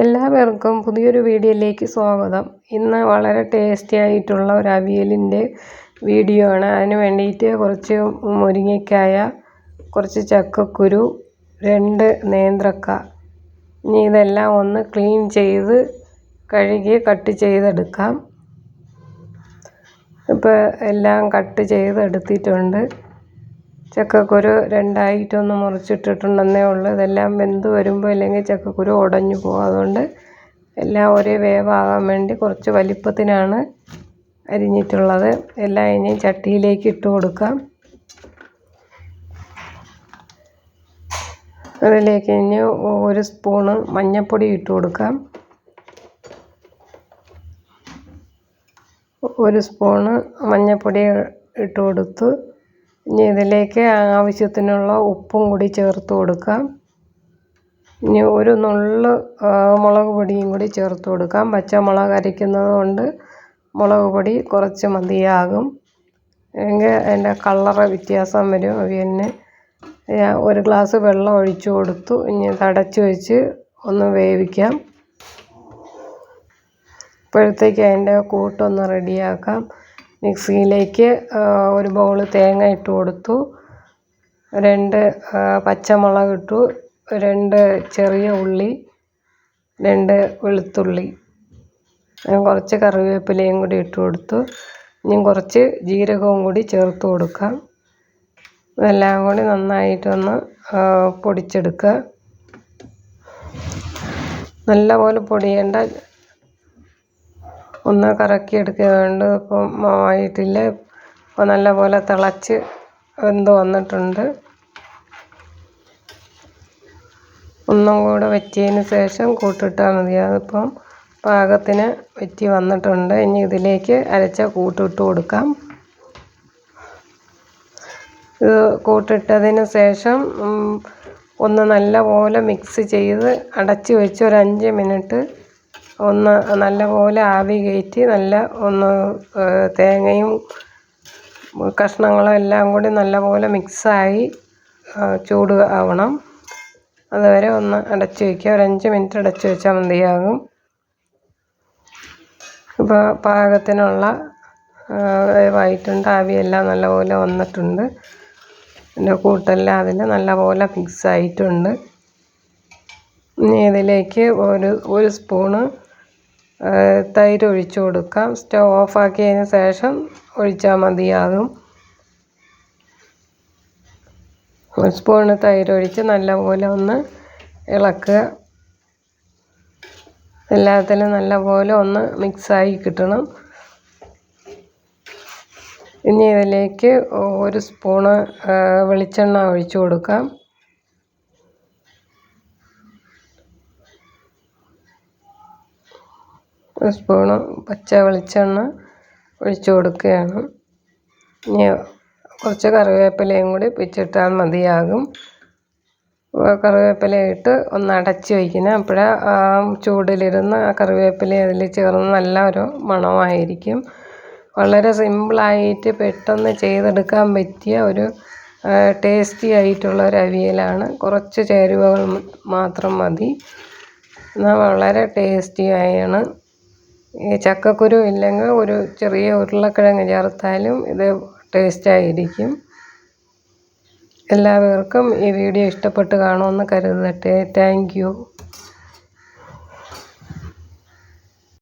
എല്ലാവർക്കും പുതിയൊരു വീഡിയോയിലേക്ക് സ്വാഗതം. ഇന്ന് വളരെ ടേസ്റ്റി ആയിട്ടുള്ള ഒരു അവിയലിന്റെ വീഡിയോ ആണ്. അതിന് വേണ്ടിയിട്ട് കുറച്ച് മുരിങ്ങയ്ക്കായ കുറച്ച് ചക്കക്കുരു രണ്ട് നേന്ത്രക്ക. ഇനി ഇതെല്ലാം ഒന്ന് ക്ലീൻ ചെയ്ത് കഴുകി കട്ട് ചെയ്തെടുക്കാം. ഇപ്പോൾ എല്ലാം കട്ട് ചെയ്തെടുത്തിട്ടുണ്ട്. ചക്കക്കുരു രണ്ടായിട്ടൊന്ന് മുറിച്ചിട്ടിട്ടുണ്ടെന്നേ ഉള്ളൂ. ഇതെല്ലാം വെന്ത് വരുമ്പോൾ അല്ലെങ്കിൽ ചക്കക്കുരു ഉടഞ്ഞു പോകും. അതുകൊണ്ട് എല്ലാം ഒരേ വേവാകാൻ വേണ്ടി കുറച്ച് വലിപ്പത്തിനാണ് അരിഞ്ഞിട്ടുള്ളത്. എല്ലാം ഇനി ചട്ടിയിലേക്ക് ഇട്ട് കൊടുക്കാം. അതിലേക്ക് ഇനി ഒരു സ്പൂണ് മഞ്ഞൾപ്പൊടി ഇട്ട് കൊടുക്കാം. ഒരു സ്പൂണ് മഞ്ഞൾപ്പൊടി ഇട്ട് കൊടുത്തു ഇനി ഇതിലേക്ക് ആവശ്യത്തിനുള്ള ഉപ്പും കൂടി ചേർത്ത് കൊടുക്കാം. ഇനി ഒരു നുള്ള് മുളക് പൊടിയും കൂടി ചേർത്ത് കൊടുക്കാം. പച്ചമുളക് അരയ്ക്കുന്നത് കൊണ്ട് മുളക് പൊടി കുറച്ച് മതിയാകും. എങ്കിൽ അതിന്റെ കളറ് വ്യത്യാസം വരും. പിന്നെ ഒരു ഗ്ലാസ് വെള്ളം ഒഴിച്ചു കൊടുത്തു. ഇനി തടച്ചു വെച്ച് ഒന്ന് വേവിക്കാം. ഇപ്പോഴത്തേക്ക് അതിന്റെ കൂട്ടൊന്ന് റെഡിയാക്കാം. മിക്സിയിലേക്ക് ഒരു ബൗൾ തേങ്ങ ഇട്ട് കൊടുത്തു. രണ്ട് പച്ചമുളക് ഇട്ടു. രണ്ട് ചെറിയ ഉള്ളി. രണ്ട് വെളുത്തുള്ളി. കുറച്ച് കറിവേപ്പിലയും കൂടി ഇട്ട് കൊടുത്തു. ഇനി കുറച്ച് ജീരകവും കൂടി ചേർത്ത് കൊടുക്കാം. ഇതെല്ലാം കൂടി നന്നായിട്ടൊന്ന് പൊടിച്ചെടുക്കുക. നല്ലപോലെ പൊടിയേണ്ട ഒന്ന് കറക്കി എടുക്കുന്നുണ്ട് ഇപ്പം ആയിട്ടില്ല ഇപ്പം നല്ല പോലെ തിളച്ച് വെന്ത് വന്നിട്ടുണ്ട്. ഒന്നും കൂടെ വെച്ചതിന് ശേഷം കൂട്ടിട്ടാൽ മതി. അതിപ്പം പാകത്തിന് വെറ്റി വന്നിട്ടുണ്ട്. ഇനി ഇതിലേക്ക് അരച്ച കൂട്ടിട്ട് കൊടുക്കാം. ഇത് കൂട്ടിട്ടതിന് ശേഷം ഒന്ന് നല്ല പോലെ മിക്സ് ചെയ്ത് അടച്ച് വെച്ച് ഒരു അഞ്ച് മിനിറ്റ് ഒന്ന് നല്ലപോലെ ആവി കയറ്റി നല്ല ഒന്ന് തേങ്ങയും കഷ്ണങ്ങളും എല്ലാം കൂടി നല്ലപോലെ മിക്സായി ചൂട് ആവണം. അതുവരെ ഒന്ന് അടച്ച് വയ്ക്കുക. ഒരു അഞ്ച് മിനിറ്റ് അടച്ച് വെച്ചാൽ മതിയാകും. ഇപ്പോൾ പാകത്തിനുള്ള വേവായിട്ടുണ്ട് ആവിയെല്ലാം നല്ലപോലെ വന്നിട്ടുണ്ട്. പിന്നെ കൂട്ടെല്ലാം അതിൽ നല്ലപോലെ മിക്സ് ആയിട്ടുണ്ട് ഇനി ഇതിലേക്ക് ഒരു ഒരു സ്പൂണ് തൈര് ഒഴിച്ചു കൊടുക്കാം. സ്റ്റവ് ഓഫാക്കിയതിന് ശേഷം ഒഴിച്ചാൽ മതിയാകും. ഒരു സ്പൂണ് തൈര് ഒഴിച്ച് നല്ലപോലെ ഒന്ന് ഇളക്കുക. എല്ലാത്തിലും നല്ലപോലെ ഒന്ന് മിക്സായി കിട്ടണം. ഇനി ഇതിലേക്ക് ഒരു സ്പൂണ് വെളിച്ചെണ്ണ ഒഴിച്ചു കൊടുക്കാം. ഒരു സ്പൂണ് പച്ച വെളിച്ചെണ്ണ ഒഴിച്ച് കൊടുക്കുകയാണ്. ഇനി കുറച്ച് കറിവേപ്പിലയും കൂടി പിച്ചിട്ടാൽ മതിയാകും. കറിവേപ്പില ഇട്ട് ഒന്ന് അടച്ച് വയ്ക്കണം. അപ്പോഴേ ആ ചൂടിലിരുന്ന് ആ കറിവേപ്പില അതിൽ ചേർന്ന് നല്ല ഒരു മണമായിരിക്കും. വളരെ സിമ്പിളായിട്ട് പെട്ടെന്ന് ചെയ്തെടുക്കാൻ പറ്റിയ ഒരു ടേസ്റ്റി ആയിട്ടുള്ള ഒരു അവിയലാണ്. കുറച്ച് ചേരുവകൾ മാത്രം മതി. എന്നാൽ വളരെ ടേസ്റ്റി ആയാണ്. ചക്കക്കുരു ഇല്ലെങ്കിൽ ഒരു ചെറിയ ഉരുളക്കിഴങ്ങ് ചേർത്താലും ഇത് ടേസ്റ്റായിരിക്കും എല്ലാവർക്കും ഈ വീഡിയോ ഇഷ്ടപ്പെട്ട് കാണുമെന്ന് കരുതട്ടെ. Thank you